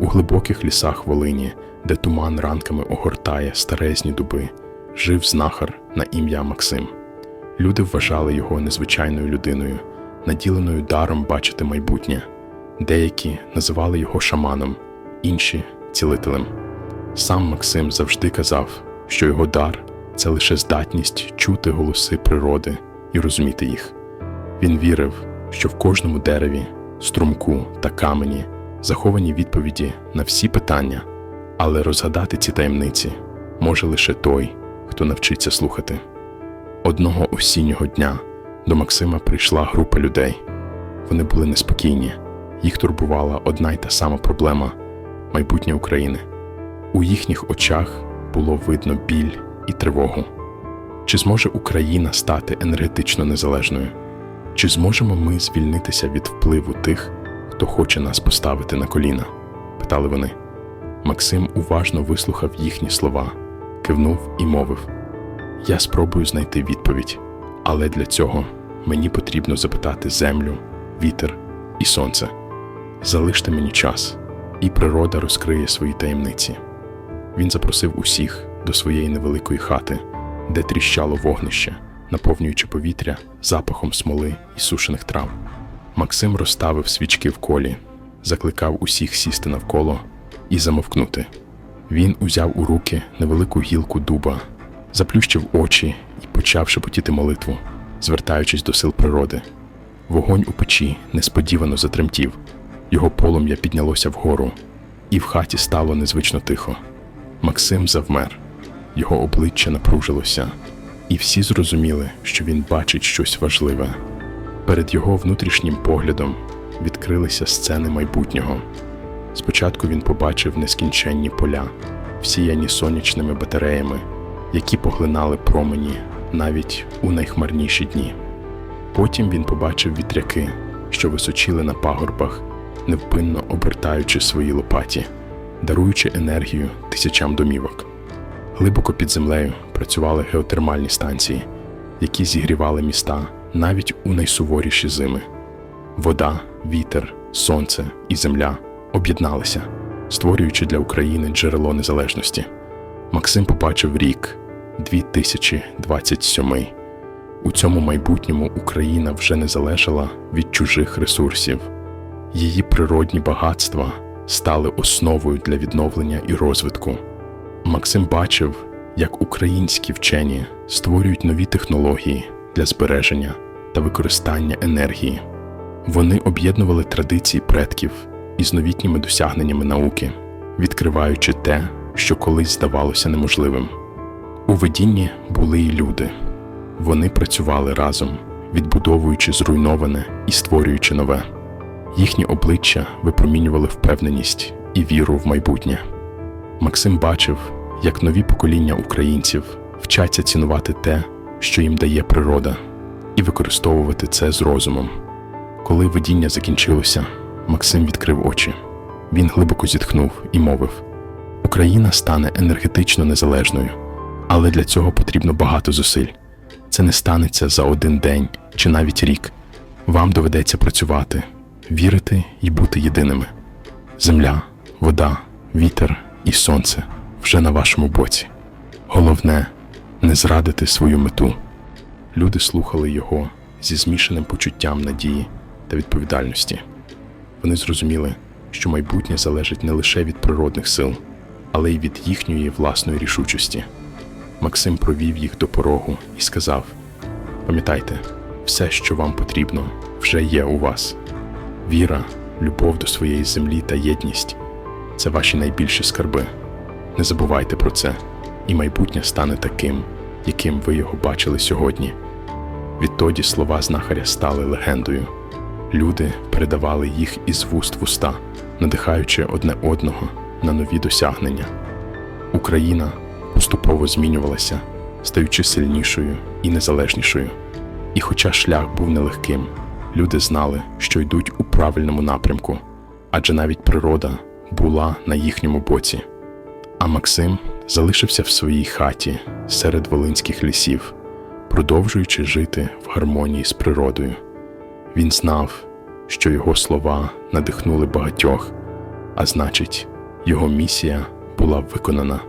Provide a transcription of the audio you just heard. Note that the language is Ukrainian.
У глибоких лісах Волині, де туман ранками огортає старезні дуби, жив знахар на ім'я Максим. Люди вважали його незвичайною людиною, наділеною даром бачити майбутнє. Деякі називали його шаманом, інші цілителем. Сам Максим завжди казав, що його дар це лише здатність чути голоси природи і розуміти їх. Він вірив, що в кожному дереві, струмку та камені заховані відповіді на всі питання, але розгадати ці таємниці може лише той, хто навчиться слухати. Одного осіннього дня до Максима прийшла група людей. Вони були неспокійні, їх турбувала одна й та сама проблема майбутнє України. У їхніх очах було видно біль і тривогу. Чи зможе Україна стати енергетично незалежною? Чи зможемо ми звільнитися від впливу тих, хто хоче нас поставити на коліна? питали вони. Максим уважно вислухав їхні слова, кивнув і мовив: Я спробую знайти відповідь, але для цього мені потрібно запитати землю, вітер і сонце. Залиште мені час, і природа розкриє свої таємниці. Він запросив усіх до своєї невеликої хати, де тріщало вогнище, наповнюючи повітря запахом смоли і сушених трав. Максим розставив свічки в колі, закликав усіх сісти навколо і замовкнути. Він узяв у руки невелику гілку дуба, заплющив очі і почав шепотіти молитву, звертаючись до сил природи. Вогонь у печі несподівано затремтів, його полум'я піднялося вгору, і в хаті стало незвично тихо. Максим завмер, його обличчя напружилося, і всі зрозуміли, що він бачить щось важливе. Перед його внутрішнім поглядом відкрилися сцени майбутнього. Спочатку він побачив нескінченні поля, всіяні сонячними батареями, які поглинали промені навіть у найхмарніші дні. Потім він побачив вітряки, що височили на пагорбах, невпинно обертаючи свої лопаті, даруючи енергію тисячам домівок. Глибоко під землею працювали геотермальні станції, які зігрівали міста навіть у найсуворіші зими. Вода, вітер, сонце і земля об'єдналися, створюючи для України джерело незалежності. Максим побачив рік 2027. У цьому майбутньому Україна вже не залежала від чужих ресурсів. Її природні багатства стали основою для відновлення і розвитку. Максим бачив, як українські вчені створюють нові технології для збереження та використання енергії. Вони об'єднували традиції предків із новітніми досягненнями науки, відкриваючи те, що колись здавалося неможливим. У видінні були й люди. Вони працювали разом, відбудовуючи зруйноване і створюючи нове. Їхні обличчя випромінювали впевненість і віру в майбутнє. Максим бачив, як нові покоління українців вчаться цінувати те, що їм дає природа, і використовувати це з розумом. Коли видіння закінчилося, Максим відкрив очі. Він глибоко зітхнув і мовив: Україна стане енергетично незалежною, але для цього потрібно багато зусиль. Це не станеться за один день чи навіть рік. Вам доведеться працювати, вірити і бути єдиними. Земля, вода, вітер і сонце вже на вашому боці. Головне не зрадити свою мету. Люди слухали його зі змішаним почуттям надії та відповідальності. Вони зрозуміли, що майбутнє залежить не лише від природних сил, але й від їхньої власної рішучості. Максим провів їх до порогу і сказав: Пам'ятайте, все, що вам потрібно, вже є у вас. Віра, любов до своєї землі та єдність це ваші найбільші скарби. Не забувайте про це, і майбутнє стане таким, яким ви його бачили сьогодні. Відтоді слова знахаря стали легендою. Люди передавали їх із вуст в уста, надихаючи одне одного на нові досягнення. Україна поступово змінювалася, стаючи сильнішою і незалежнішою. І хоча шлях був нелегким, люди знали, що йдуть у правильному напрямку, адже навіть природа була на їхньому боці. А Максим залишився в своїй хаті серед волинських лісів, продовжуючи жити в гармонії з природою. Він знав, що його слова надихнули багатьох, а значить, його місія була виконана.